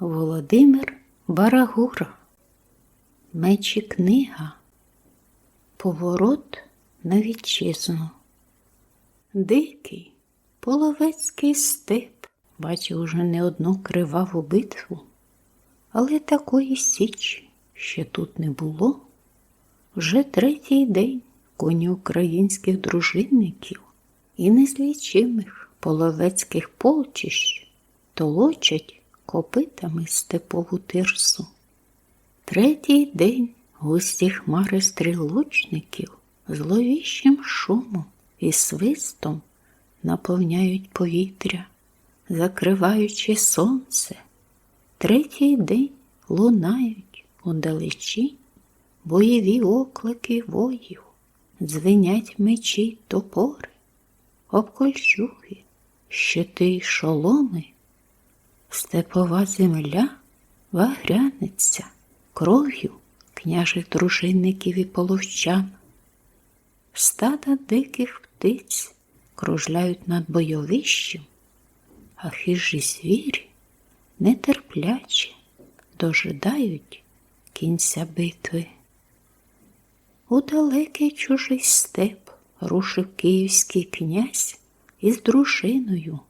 Володимир Барагура. Мечі книга. Поворот на вітчизну. Дикий половецький степ бачив уже не одну криваву битву, але такої січі ще тут не було. Вже третій день коні українських дружинників і незлічимих половецьких полчищ толочать копитами степову тирсу. Третій день густі хмари стрілочників зловіщим шумом і свистом наповняють повітря, закриваючи сонце. Третій день лунають удалечі бойові оклики воїв, дзвенять мечі топори, обкольчуги, щити й шоломи. Степова земля вагрянеться кров'ю княжих дружинників і половчан. Стада диких птиць кружляють над бойовищем, а хижі звірі нетерпляче дожидають кінця битви. У далекий чужий степ рушив київський князь із дружиною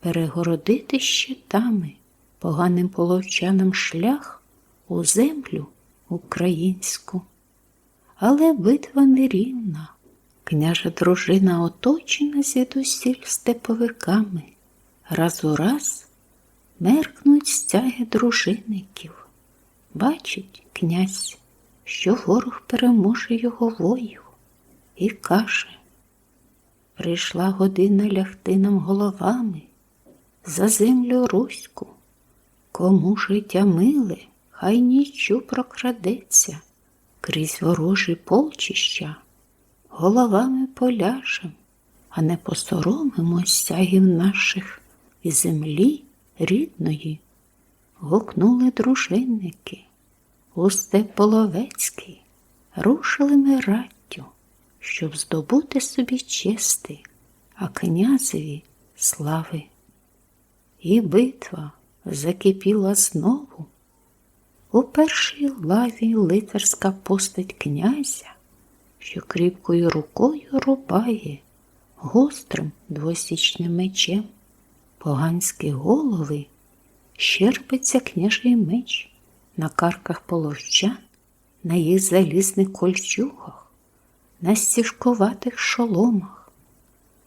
перегородити щитами поганим половчанам шлях у землю українську. Але битва нерівна, княжа дружина оточена звідусіль степовиками. Раз у раз меркнуть стяги дружинників. Бачить князь, що ворог переможе його воїв, і каже Прийшла година лягти нам головами за землю руську. Кому життя миле, хай нічу прокрадеться крізь ворожі полчища, головами поляжем, а не посоромимось стягів наших і землі рідної. Гукнули дружинники, у степ половецький, рушили ми раттю, щоб здобути собі чести, а князеві слави. І битва закипіла знову. У першій лаві лицарська постать князя, що кріпкою рукою рубає гострим двосічним мечем поганські голови, щерпиться княжий меч на карках половчан, на їх залізних кольчугах, на стіжкуватих шоломах,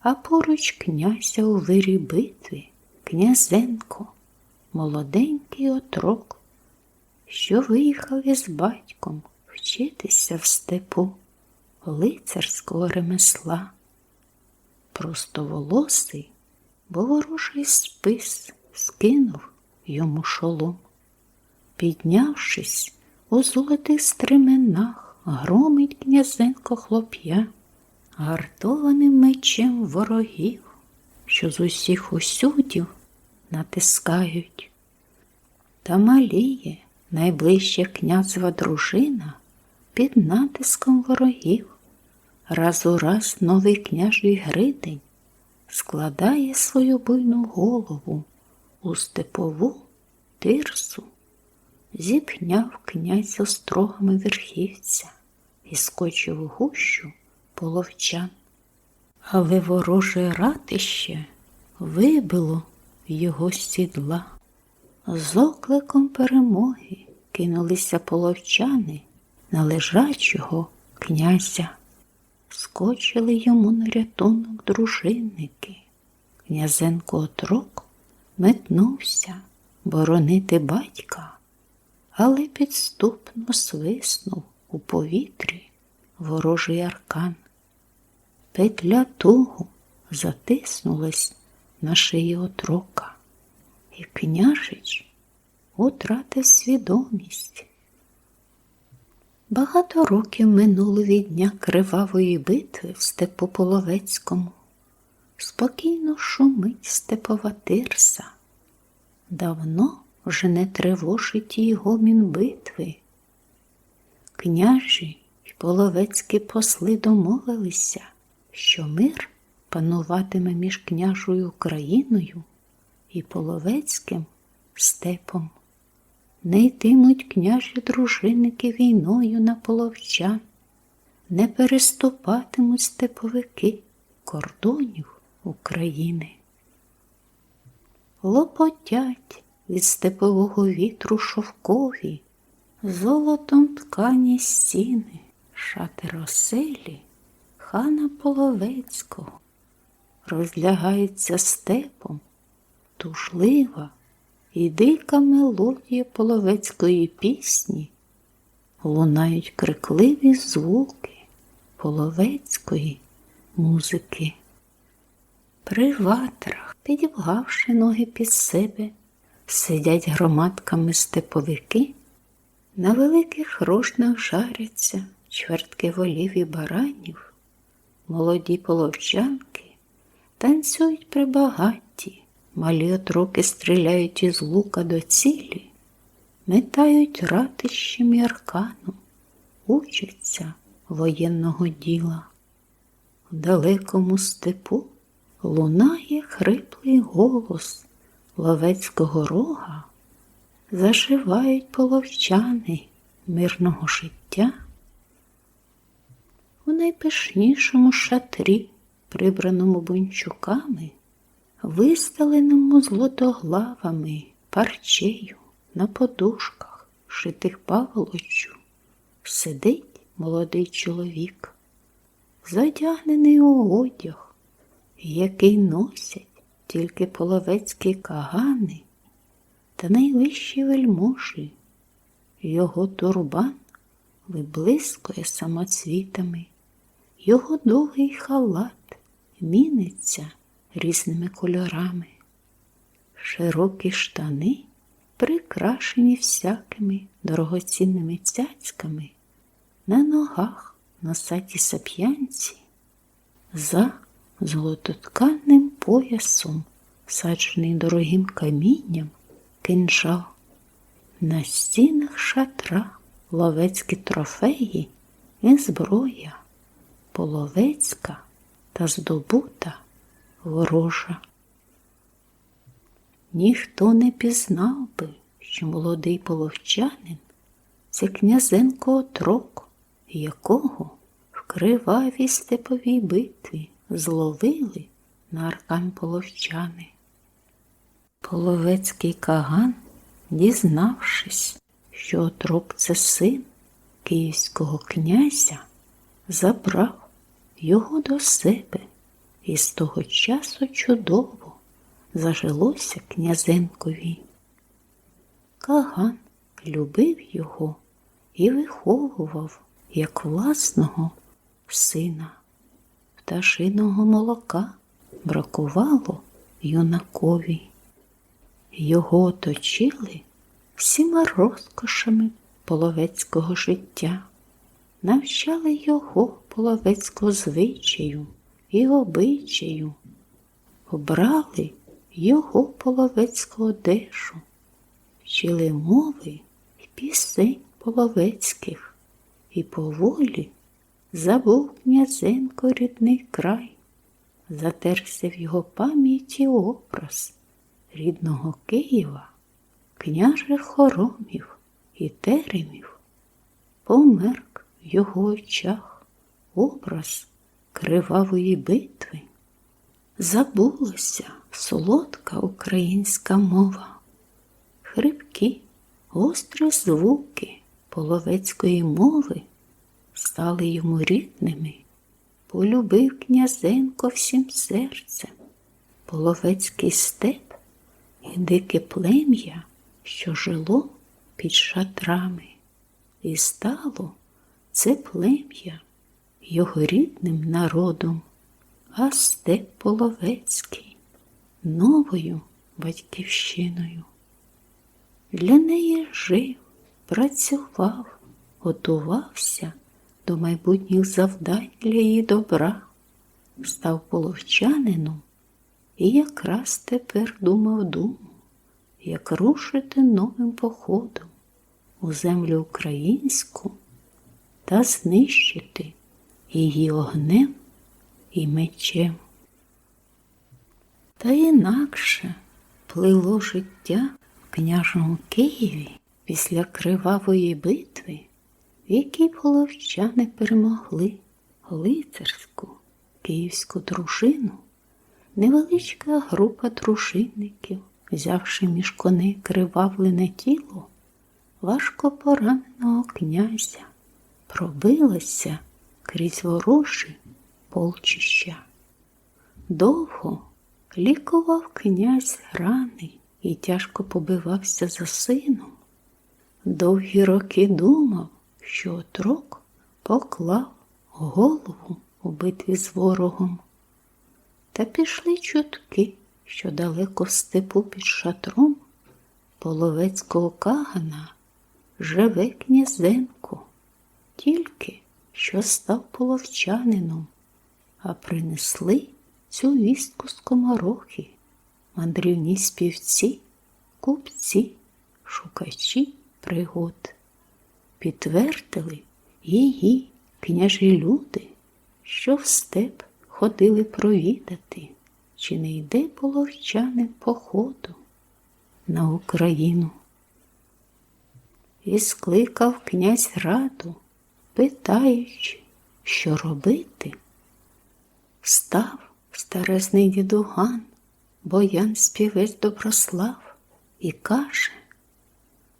а поруч князя у вирі битві князенко, молоденький отрок, що виїхав із батьком вчитися в степу лицарського ремесла. Просто волосий, бо ворожий спис скинув йому шолом. Піднявшись у золотих стременах, громить князенко хлоп'я, гартованим мечем ворогів, що з усіх усюдів натискають. Та маліє найближча князева дружина під натиском ворогів. Раз у раз новий княжий Гридень складає свою буйну голову у степову тирсу, зіпняв князь острогами верхівця і скочив у гущу половчан. Але вороже ратище вибило його з сідла. З окликом перемоги кинулися половчани на лежачого князя. Скочили йому на рятунок дружинники. Князенко отрок метнувся боронити батька, але підступно свиснув у повітрі ворожий аркан. Петля тугу затиснулась на шиї отрока, і княжич утратив свідомість. Багато років минуло від дня кривавої битви в степу Половецькому. Спокійно шумить степова тирса. Давно вже не тривожить її гомін битви. Княжі й половецькі посли домовилися, що мир пануватиме між княжою Україною і половецьким степом. не йтимуть княжі дружинники війною на половчан, не переступатимуть степовики кордонів України. Лопотять від степового вітру шовкові, золотом ткані стіни, шати оселі хана Половецького, розлягається степом тужлива і дика мелодія половецької пісні, лунають крикливі звуки половецької музики. При ватрах, підібгавши ноги під себе, сидять громадками степовики, на великих рожнах жаряться чвертки волів і баранів, молоді половчанки танцюють при багатті, малі отроки стріляють із лука до цілі, метають ратищем і арканом, учаться воєнного діла. В далекому степу лунає хриплий голос ловецького рога, заживають половчани мирного життя. У найпишнішому шатрі, прибраному бунчуками, вистеленому злотоглавами, парчею на подушках, шитих паволоччю, сидить молодий чоловік, задягнений у одяг, який носять тільки половецькі кагани та найвищі вельможі. Його турбан виблискує самоцвітами, його довгий халат міниться різними кольорами, широкі штани, прикрашені всякими дорогоцінними цяцьками, на ногах носаті сап'янці, за золототканним поясом, саджений дорогим камінням, кинжал. На стінах шатра ловецькі трофеї і зброя, половецька та здобута ворожа. Ніхто не пізнав би, що молодий половчанин це князенко отрок, якого в кривавій степовій битві зловили на аркан половчани. Половецький каган, дізнавшись, що отрок це син київського князя, забрав його до себе, і з того часу чудово зажилося князенкові. Каган любив його і виховував як власного сина. Пташиного молока бракувало юнакові. Його оточили всіма розкошами половецького життя, навчали його половецького звичаю і обичаю, обрали його половецьку одежу, вчили мови і пісень половецьких, і поволі забув князенко рідний край, затерся в його пам'яті образ рідного Києва, княжих хоромів і теремів, померк в його очах образ кривавої битви. Забулося солодка українська мова, хрипкі, гострі звуки половецької мови стали йому рідними, полюбив князенко всім серцем, половецький степ і дике плем'я, що жило під шатрами, і стало це плем'я його рідним народом, а степ половецький новою батьківщиною. Для неї жив, працював, готувався до майбутніх завдань для її добра, став половчанином і якраз тепер думав думу, як рушити новим походом у землю українську та знищити її огнем і мечем. Та інакше плило життя в княжому Києві після кривавої битви, в якій половчани перемогли лицарську київську дружину, невеличка група дружинників, взявши між коней кривавлене тіло, важко пораненого князя, пробилася крізь ворожі полчища. Довго лікував князь рани і тяжко побивався за сином. Довгі роки думав, що отрок поклав голову у битві з ворогом. Та пішли чутки, що далеко в степу під шатром половецького кагана живе князенко, тільки що став половчанином, а принесли цю вістку скоморохи, мандрівні співці, купці, шукачі пригод. Підтвердили її княжі люди, що в степ ходили провідати, чи не йде половчанин походу на Україну. І скликав князь раду, питаючи, що робити. Став старезний дідуган, боян співець Доброслав, і каже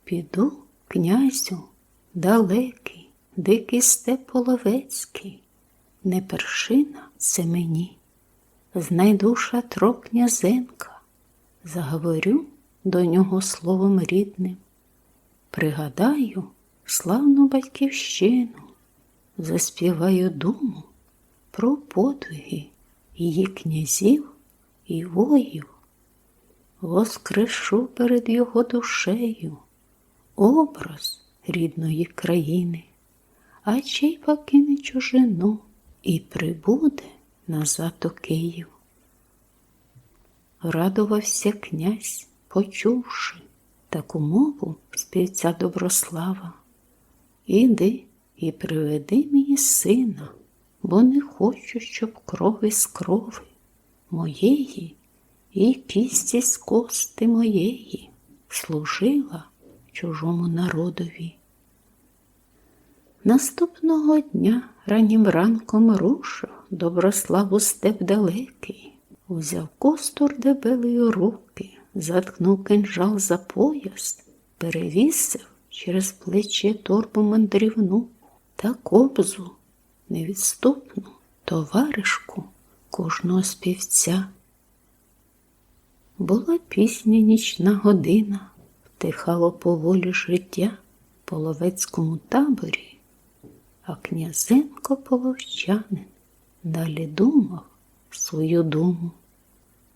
Піду, князю, далекий, дикий степ половецький, не першина це мені. Знайду шатро князенка, заговорю до нього словом рідним. Пригадаю славну батьківщину, заспіваю думу про подвиги її князів і воїв, воскрешу перед його душею образ рідної країни, а чий покине чужину і прибуде назад у Київ. Радувався князь, почувши таку мову співця Доброслава. Іди і приведи мені сина, бо не хочу, щоб крови з крови моєї і кісті з кости моєї служила чужому народові. Наступного дня раннім ранком рушив Доброславу степ далекий, узяв костур дебелий у руки, заткнув кинжал за пояс, перевісив через плече торбу мандрівну та кобзу невідступну товаришку кожного співця. Була пісня нічна година, втихало поволі життя в половецькому таборі, а князенко половчанин далі думав свою думу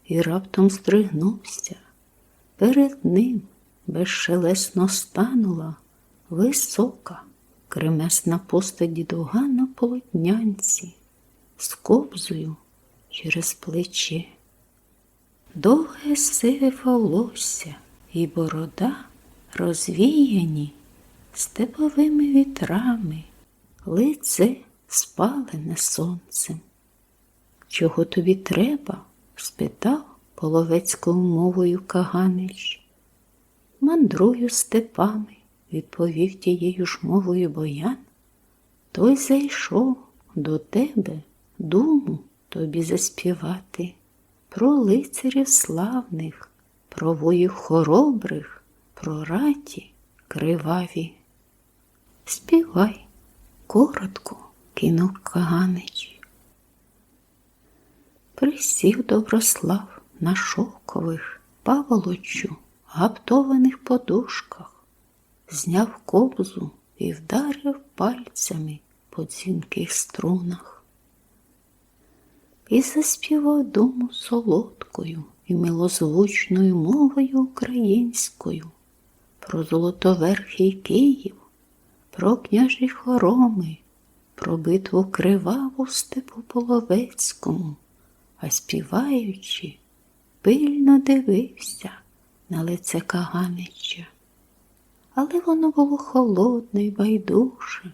і раптом стригнувся. Перед ним безшелесно станула висока, кремесна постать дідуга на полотнянці, з кобзою через плече. Довге сиве волосся і борода розвіяні степовими вітрами, лице спалене сонцем. Чого тобі треба? спитав половецькою мовою Каганич. Мандрую степами, відповів тією ж мовою боян. Той зайшов до тебе думу тобі заспівати про лицарів славних, про воїв хоробрих, про раті криваві. Співай, коротко кинув Каганич. Присів Доброслав на шовкових паволочу гаптованих подушках, зняв кобзу і вдарив пальцями по дзвінких струнах. І заспівав думу солодкою і милозвучною мовою українською, про золотоверхий Київ, про княжі хороми, про битву криваву степу половецькому, а співаючи, пильно дивився на лице Каганича. Але воно було холодне й байдуже.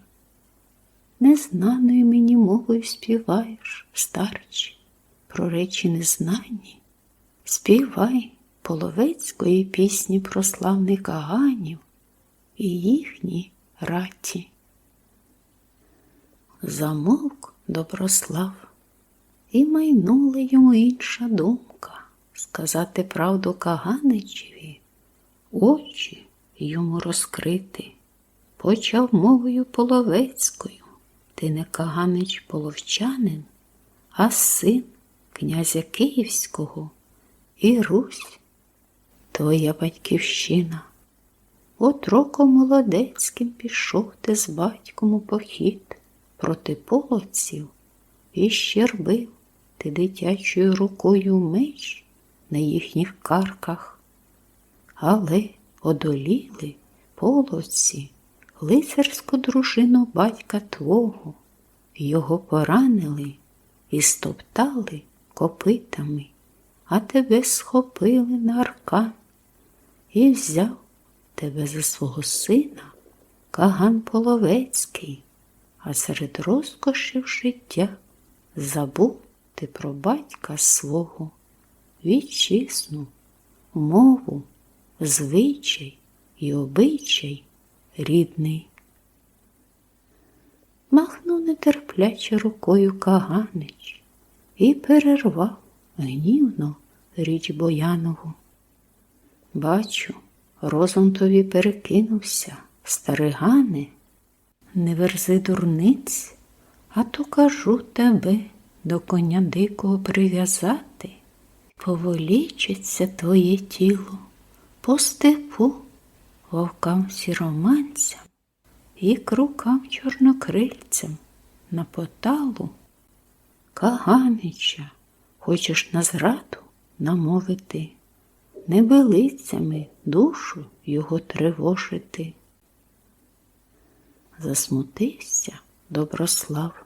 Незнаною мені мовою співаєш, старче, про речі незнані. Співай половецької пісні про славних Каганів і їхні раті. Замовк Доброслав, і майнула йому інша думка сказати правду Каганичеві, очі йому розкрити. Почав мовою половецькою. Ти не Каганич половчанин, а син князя Київського і Русь, твоя батьківщина. От роком молодецьким пішов ти з батьком у похід проти половців і щербив ти дитячою рукою меч на їхніх карках. Але одоліли половці лицарську дружину батька твого, його поранили і стоптали копитами, а тебе схопили на аркан і взяв тебе за свого сина Каган Половецький, а серед розкошів життя забув ти про батька свого, вітчизну, мову, звичай і обичай рідний. Махнув нетерпляче рукою Каганич і перервав гнівно річ Боянову. Бачу, розум тобі перекинувся, старигане, не верзи дурниць, а то кажу тебе до коня дикого прив'язати, поволічиться твоє тіло степу, вовкам сіроманцям і крукам чорнокрильцям на поталу. Каганича, хочеш на зраду намовити, небелицями душу його тривожити. Засмутився Доброслав,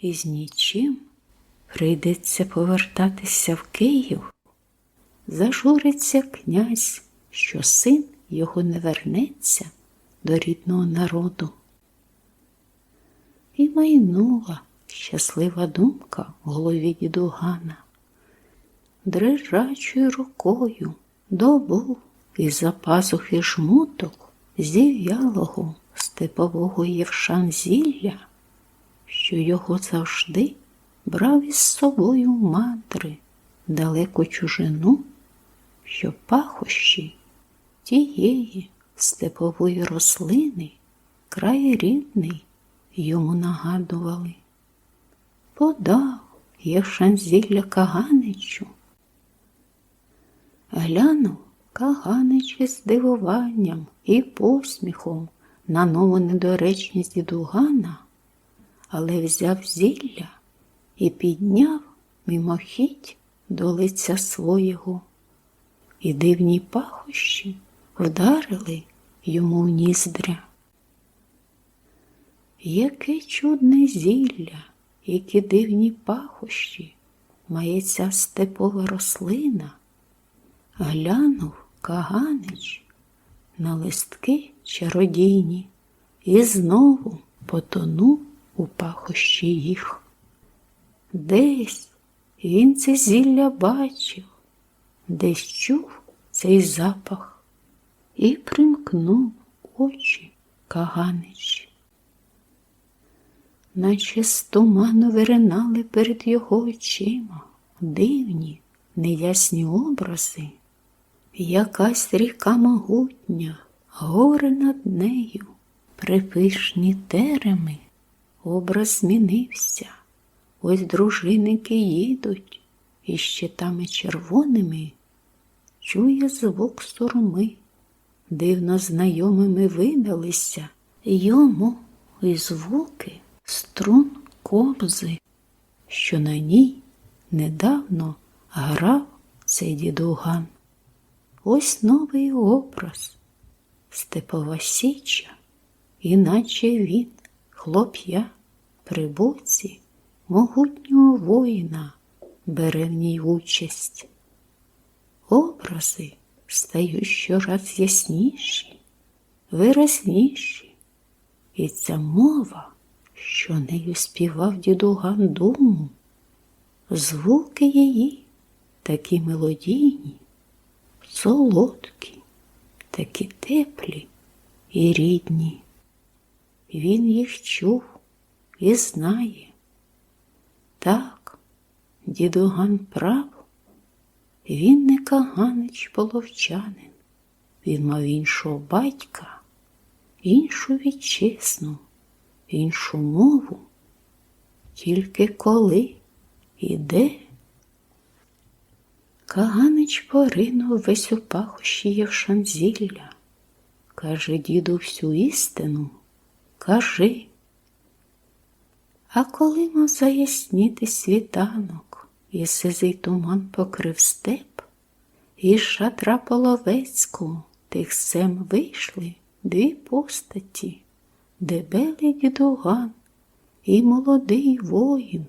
і з нічим прийдеться повертатися в Київ. Зажуриться князь, що син його не вернеться до рідного народу. І майнула щаслива думка в голові дідугана. Дрижачою рукою добув із за пазухи жмуток зів'ялого степового євшан зілля, що його завжди брав із собою мандри далеку чужину, що пахощі тієї степової рослини край рідний йому нагадували. Подав Євшан зілля Каганичу. Глянув Каганич із здивуванням і посміхом на нову недоречність дідугана, але взяв зілля і підняв мимохідь до лиця свого, і дивні пахощі вдарили йому в ніздря. Яке чудне зілля, які дивні пахощі має ця степова рослина, глянув Каганич на листки чародійні і знову потонув у пахощі їх. Десь він це зілля бачив, десь чув цей запах і примкнув очі Каганич. Наче з туману виринали перед його очима дивні, неясні образи, якась ріка могутня, гори над нею, припишні тереми, образ змінився. Ось дружинники їдуть і щитами червоними, чує звук сурми, дивно знайомими видалися йому і звуки струн кобзи, що на ній недавно грав цей дідуган. Ось новий образ степова січа, іначе він, хлоп'я, при боці могутнього воїна бере в ній участь. Образи стають щораз ясніші, виразніші, і ця мова, що нею співав дідуган думу, звуки її такі мелодійні, солодкі, такі теплі і рідні. Він їх чув і знає. Так, дідуган прав, він не каганич половчанин, він мав іншого батька, іншу вітчизну, іншу мову. Тільки коли і де? Каганич поринув весь у пахощі Євшанзілля. Каже діду всю істину, кажи. А коли мав заясніти світанок, і сизий туман покрив степ, і шатра половецького тих сем вийшли дві постаті, дебелий дідуган і молодий воїн.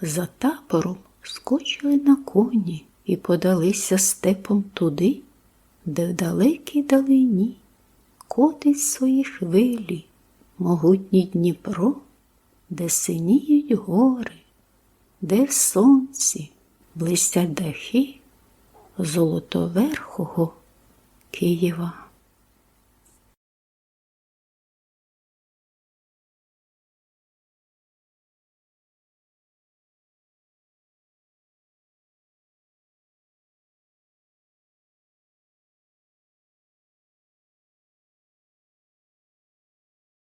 За табором скочили на коні і подалися степом туди, де в далекій далині котить свої хвилі, могутній Дніпро, де синіють гори, де в сонці блистять дахи золотоверхого Києва.